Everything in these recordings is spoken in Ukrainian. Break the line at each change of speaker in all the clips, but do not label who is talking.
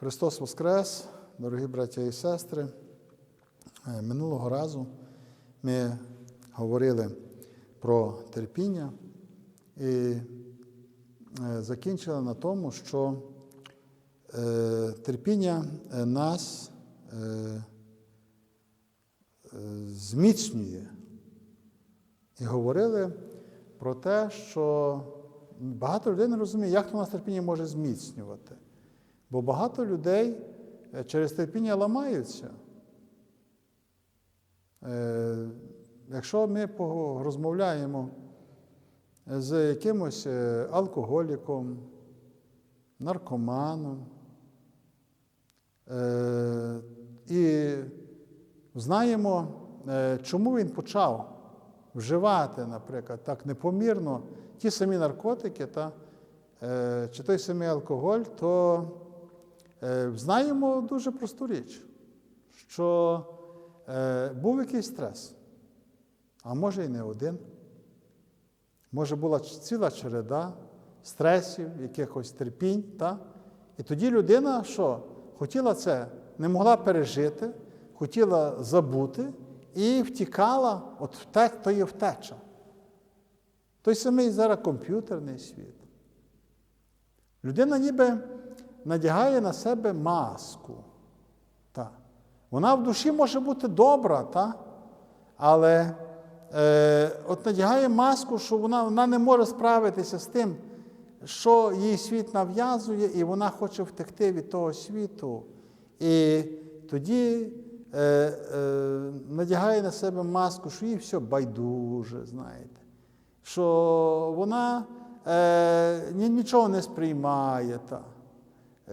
Христос Воскрес, дорогі браття і сестри. Е, Минулого разу ми говорили про терпіння і е, закінчили на тому, що е, терпіння нас зміцнює. І говорили про те, що багато людей не розуміє, як то нас терпіння може зміцнювати. Бо багато людей е, через терпіння ламаються. Е, Якщо ми розмовляємо з якимось е, алкоголіком, наркоманом, е, і знаємо, е, чому він почав вживати, наприклад, так непомірно ті самі наркотики та, е, чи той самий алкоголь, то е, знаємо дуже просту річ, що е, був якийсь стрес, а може і не один. Може, була ціла череда стресів, якихось терпінь. Та? І тоді людина, що хотіла це, не могла пережити, хотіла забути і втікала, от вте, то є втеча. Той самий зараз комп'ютерний світ. Людина ніби надягає на себе маску. Та. Вона в душі може бути добра, та? але е, от надягає маску, що вона, вона не може справитися з тим, що їй світ нав'язує, і вона хоче втекти від того світу. І тоді е, е, надягає на себе маску, що їй все байдуже, знаєте, що вона е, нічого не сприймає. Та.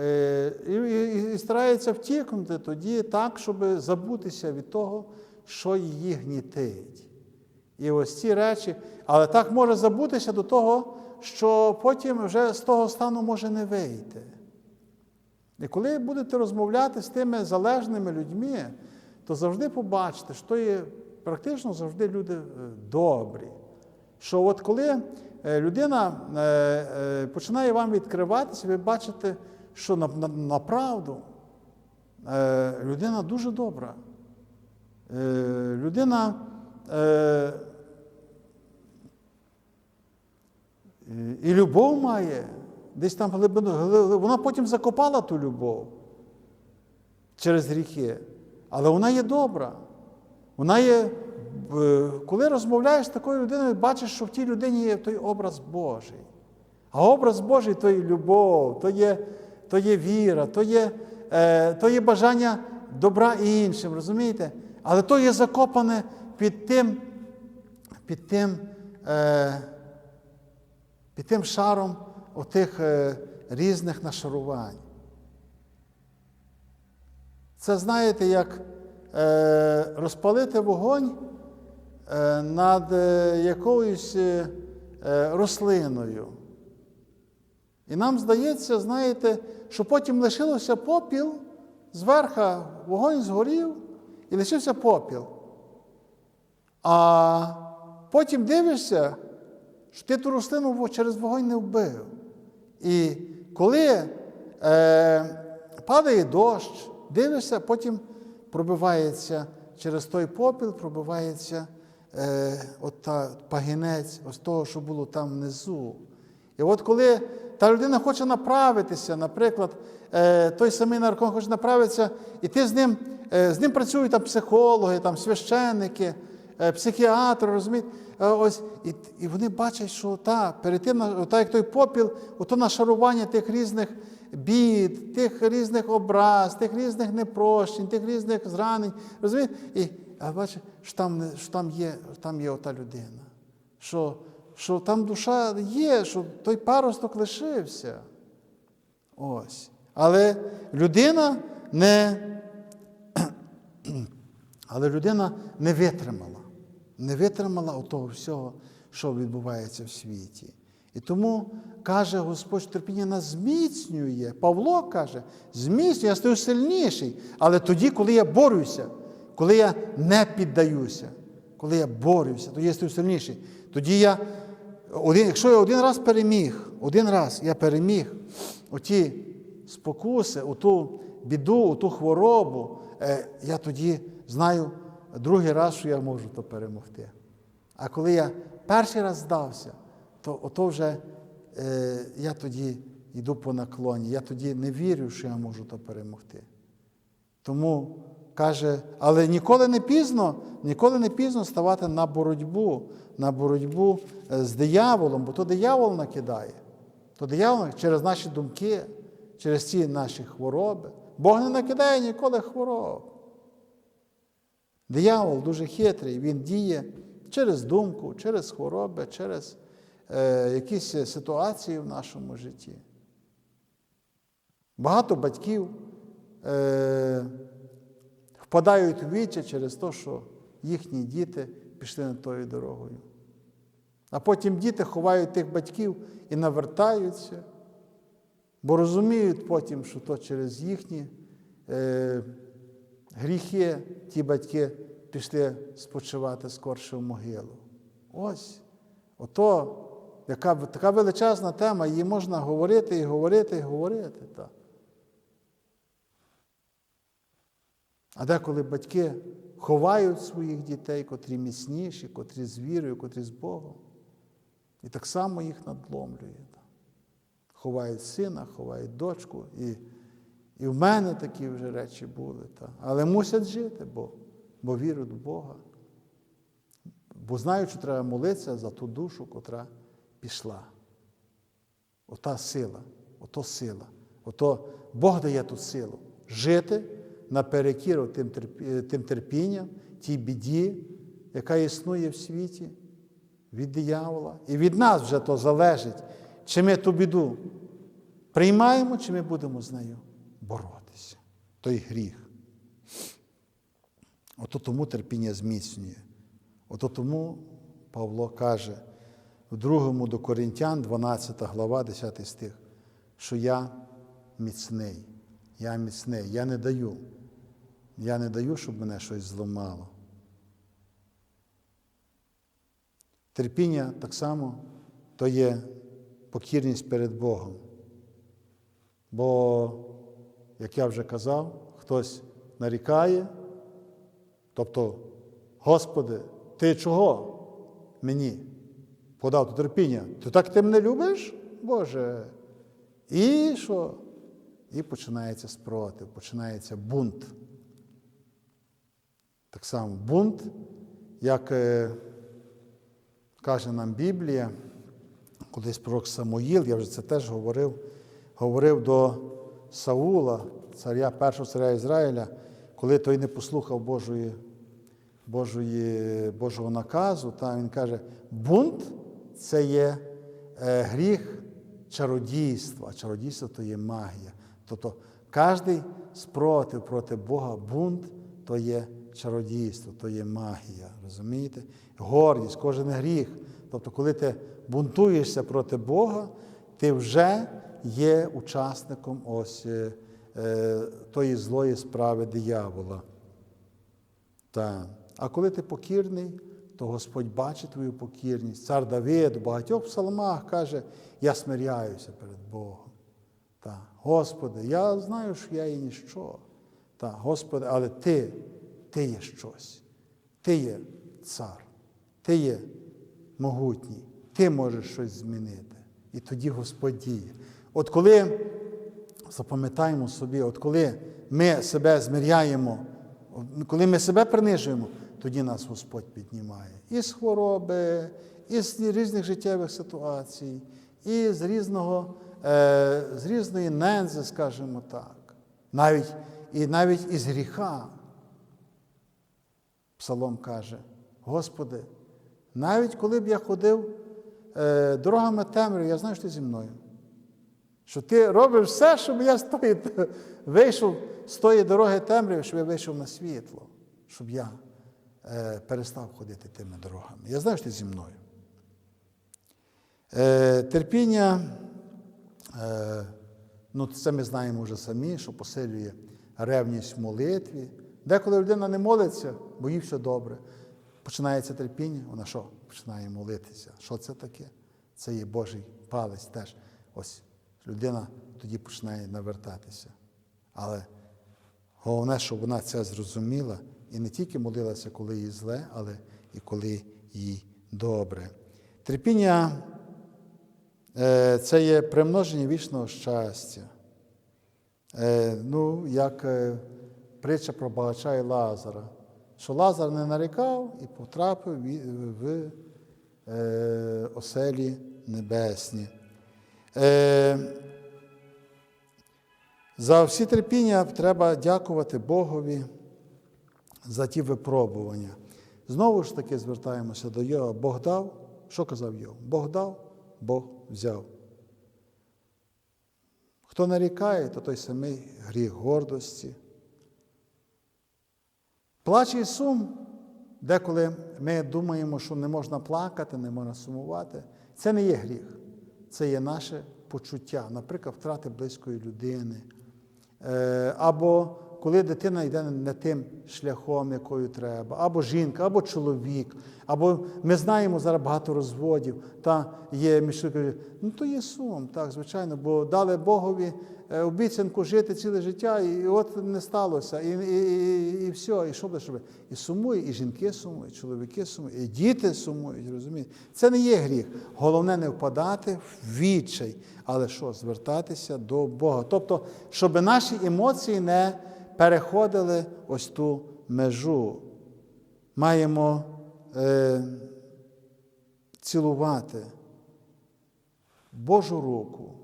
Е, і, і, старається втікнути тоді так, щоб забутися від того, що її гнітить. І ось ці речі, але так може забутися до того, що потім вже з того стану може не вийти. І коли будете розмовляти з тими залежними людьми, то завжди побачите, що є практично завжди люди е, добрі. Що от коли е, людина починає вам відкриватися, ви бачите, що на, на, направду е, людина дуже добра. Е, людина е, і любов має, десь там глибину, вона потім закопала ту любов через гріхи. Але вона є добра. Вона є, е, коли розмовляєш з такою людиною, бачиш, що в тій людині є той образ Божий. А образ Божий то є любов, то є, то є віра, то є, е, то є бажання добра іншим, розумієте? Але то є закопане під тим, під тим, е, під тим шаром отих е, різних нашарувань. Це знаєте, як е, розпалити вогонь е, над е, якоюсь е, рослиною. І нам здається, знаєте, що потім лишилося попіл, зверху вогонь згорів і лишився попіл. А потім дивишся, що ти ту рослину через вогонь не вбив. І коли е, падає дощ, дивишся, потім пробивається через той попіл, пробивається е, от та пагінець, ось того, що було там внизу. І от коли та людина хоче направитися, наприклад, е, той самий наркоман хоче направитися, і ти з ним, е, з ним працюють там психологи, там священники, е, психіатри, розумієте? Ось, і, і вони бачать, що та, перед тим, та, як той попіл, ото нашарування тих різних бід, тих різних образ, тих різних непрощень, тих різних зранень. Розумієте? І, а бачиш, що там, що там є, там є ота людина. Що, що там душа є, що той паросток лишився. Ось. Але людина не, але людина не витримала, не витримала того всього, що відбувається в світі. І тому каже Господь, терпіння нас зміцнює. Павло каже, зміцнює, я стаю сильніший. Але тоді, коли я борюся, коли я не піддаюся, коли я борюся, тоді я стаю сильніший. Тоді я, один, якщо я один раз переміг, один раз я переміг оті спокуси, у ту біду, у ту хворобу, е, я тоді знаю другий раз, що я можу то перемогти. А коли я перший раз здався, то ото вже е, я тоді йду по наклоні. Я тоді не вірю, що я можу то перемогти. Тому каже, але ніколи не пізно, ніколи не пізно ставати на боротьбу, на боротьбу е, з дияволом, бо то диявол накидає. То диявол через наші думки, через ці наші хвороби. Бог не накидає ніколи хвороб. Диявол дуже хитрий, він діє через думку, через хвороби, через е, якісь ситуації в нашому житті. Багато батьків е, впадають у віччя через те, що їхні діти пішли не тою дорогою. А потім діти ховають тих батьків і навертаються, бо розуміють потім, що то через їхні е, гріхи ті батьки пішли спочивати скорше в могилу. Ось. Ото яка, така величезна тема, її можна говорити і говорити, і говорити. Так. А деколи батьки ховають своїх дітей, котрі міцніші, котрі з вірою, котрі з Богом. І так само їх надломлює. Ховають сина, ховають дочку. І і в мене такі вже речі були. Так. Але мусять жити, бо, бо вірять в Бога. Бо знають, що треба молитися за ту душу, котра пішла. Ота сила, ото сила. Ото Бог дає ту силу жити наперекір тим, тим терпінням, тій біді, яка існує в світі, від диявола. І від нас вже то залежить, чи ми ту біду приймаємо, чи ми будемо з нею боротися. Той гріх. Ото тому терпіння зміцнює. Ото тому Павло каже в 2 до Коринтян, 12 глава, 10 стих, що я міцний, я міцний, я не даю. Я не даю, щоб мене щось зламало. Терпіння так само то є покірність перед Богом. Бо, як я вже казав, хтось нарікає, тобто, Господи, ти чого мені подав то терпіння? Ти так ти мене любиш, Боже? І що? І починається спротив, починається бунт. Так само бунт, як е, каже нам Біблія, колись пророк Самуїл, я вже це теж говорив, говорив до Саула, царя першого царя Ізраїля, коли той не послухав Божої, Божої, Божого наказу, та він каже, бунт це є е, гріх чародійства, а чародійство то є магія. Тобто кожний спротив проти Бога, бунт то є чародійство, то є магія. Розумієте? Гордість, кожен гріх. Тобто, коли ти бунтуєшся проти Бога, ти вже є учасником ось е, е, тої злої справи диявола. Та. А коли ти покірний, то Господь бачить твою покірність. Цар Давид у багатьох псалмах каже, я смиряюся перед Богом. Та, Господи, я знаю, що я є ніщо. Та, Господи, але Ти, Ти є щось. Ти є цар, Ти є могутній, Ти можеш щось змінити. І тоді Господь діє. От коли запам'ятаємо собі, от коли ми себе зміряємо, коли ми себе принижуємо, тоді нас Господь піднімає. І з хвороби, і з різних життєвих ситуацій, і з різного, е, з різної нензи, скажімо так, навіть, і навіть із гріха. Псалом каже, Господи, навіть коли б я ходив е, дорогами темряви, я знаю, що ти зі мною. Що ти робиш все, щоб я з тої, вийшов з тої дороги темряви, щоб я вийшов на світло, щоб я е, перестав ходити тими дорогами. Я знаю, що ти зі мною. Е, терпіння, е, ну це ми знаємо вже самі, що посилює ревність в молитві. Деколи людина не молиться, бо їй все добре. Починається терпіння, вона що? Починає молитися. Що це таке? Це є Божий палець теж. Ось людина тоді починає навертатися. Але головне, щоб вона це зрозуміла і не тільки молилася, коли їй зле, але і коли їй добре. Терпіння е, це є примноження вічного щастя. Е, Ну, як е, притча про багача і Лазара, що Лазар не нарікав і потрапив в е, оселі небесні. Е, За всі терпіння треба дякувати Богові за ті випробування. Знову ж таки звертаємося до Йова. Бог дав, що казав Йов? Бог дав, Бог взяв. Хто нарікає, то той самий гріх гордості. Плач і сум, деколи ми думаємо, що не можна плакати, не можна сумувати. Це не є гріх, це є наше почуття, наприклад, втрати близької людини. Е, Або коли дитина йде не тим шляхом, якою треба, або жінка, або чоловік, або ми знаємо зараз багато розводів, та є між ну то є сум, так, звичайно, бо дали Богові е, обіцянку жити ціле життя, і от не сталося, і, і, і, і все, і що буде? І сумує, і жінки сумують, і чоловіки сумують, і діти сумують, розумієте? Це не є гріх. Головне не впадати в відчай, але що, звертатися до Бога. Тобто, щоб наші емоції не переходили ось ту межу. Маємо е, цілувати Божу руку,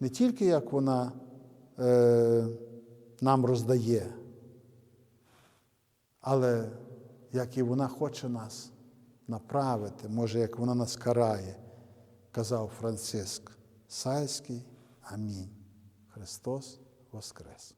не тільки як вона е, нам роздає, але як і вона хоче нас направити, може, як вона нас карає, казав Франциск Сальський. Амінь. Христос Воскрес!